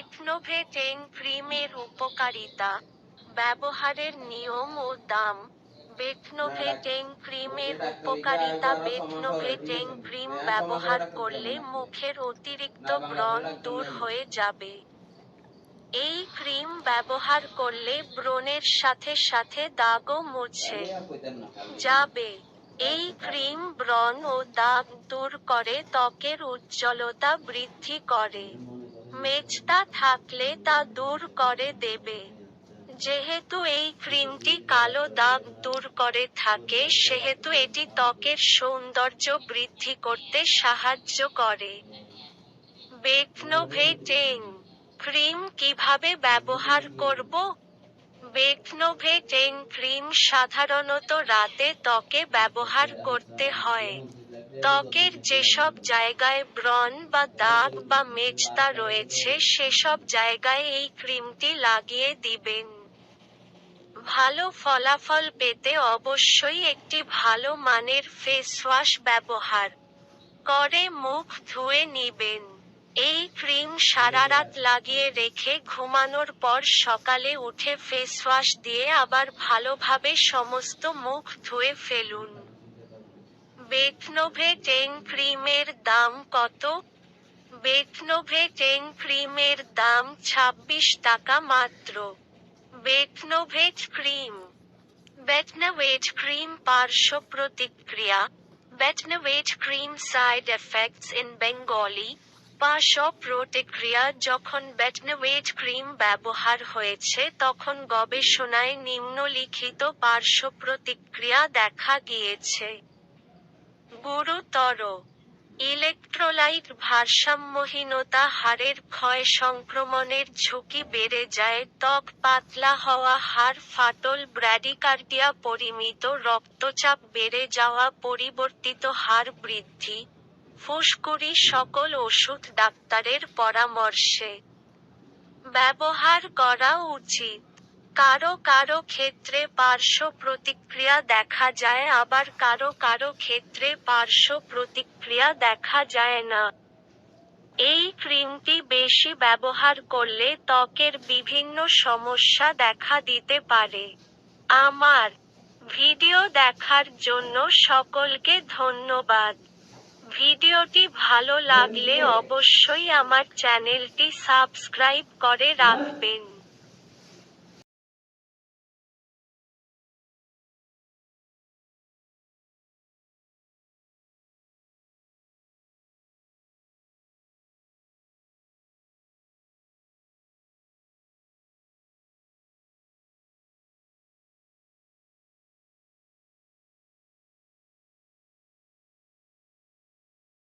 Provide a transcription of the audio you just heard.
বেকনোভেটেন ক্রিমের উপকারিতা। ব্যবহারের নিয়ম ও দাম। বেকনোভেটেন ক্রিমের উপকারিতা। বেকনোভেটেন ক্রিম ব্যবহার করলে মুখের অতিরিক্ত ব্রণ দূর হয়ে যাবে। এই ক্রিম ব্যবহার করলে ব্রণের সাথে সাথে দাগও মুছে যাবে। এই ক্রিম ব্রণ ও দাগ দূর করে ত্বকের উজ্জ্বলতা বৃদ্ধি করে। মেচতা থাকলে তা দূর করে দেবে। যেহেতু এই ক্রিমটি কালো দাগ দূর করে থাকে, সেহেতু এটি ত্বকের সৌন্দর্য বৃদ্ধি করতে সাহায্য করে। বেকনোভেটেন ক্রিম কীভাবে ব্যবহার করব? বেকনোভেটেন ক্রিম সাধারণত রাতে ত্বকে ব্যবহার করতে হয়। ত্বকের যেসব জায়গায় ব্রণ বা দাগ বা মেচতা রয়েছে, সেসব জায়গায় এই ক্রিমটি লাগিয়ে দিবেন। ভালো ফলাফল পেতে অবশ্যই একটি ভালো মানের ফেস ওয়াশ ব্যবহার করে মুখ ধুয়ে নিবেন। এই ক্রিম সারা রাত লাগিয়ে রেখে ঘুমানোর পর সকালে উঠে ফেস ওয়াশ দিয়ে আবার ভালোভাবে সমস্ত মুখ ধুয়ে ফেলুন। বেকনোভেটেন ক্রিমের দাম কত? বেকনোভেটেন ক্রিমের দাম ছাব্বিশ টাকা মাত্র। বেকনোভেট ক্রিম। বেটনাওয়েট ক্রিম পার্শ্ব প্রতিক্রিয়া। Betnovate cream side effects in Bengali. পার্শ্ব প্রতিক্রিয়া, যখন বেটনাওয়েট ক্রিম ব্যবহার হয়েছে, তখন গবেষণায় নিম্নলিখিত পার্শ্ব প্রতিক্রিয়া দেখা গিয়েছে। গুরুতর। ইলেকট্রোলাইট ভারসাম্যহীনতা, হাড়ের ক্ষয় সংক্রমণের ঝুঁকি বেড়ে যায়, ত্বক পাতলা হওয়া, হাড় ফাটল, ব্র্যাডিকার্ডিয়া পরিমিত, রক্তচাপ বেড়ে যাওয়া, পরিবর্তিত হাড় বৃদ্ধি। ফুসকুড়ি সকল ওষুধ ডাক্তারের পরামর্শে। ব্যবহার করা উচিত। কারও কারও ক্ষেত্রে পার্শ্ব প্রতিক্রিয়া দেখা যায়, আবার কারও কারও ক্ষেত্রে পার্শ্ব প্রতিক্রিয়া দেখা যায় না। এই ক্রিমটি বেশি ব্যবহার করলে ত্বকের বিভিন্ন সমস্যা দেখা দিতে পারে। আমার ভিডিও দেখার জন্য সকলকে ধন্যবাদ। ভিডিওটি ভালো লাগলে অবশ্যই আমার চ্যানেলটি সাবস্ক্রাইব করে রাখবেন।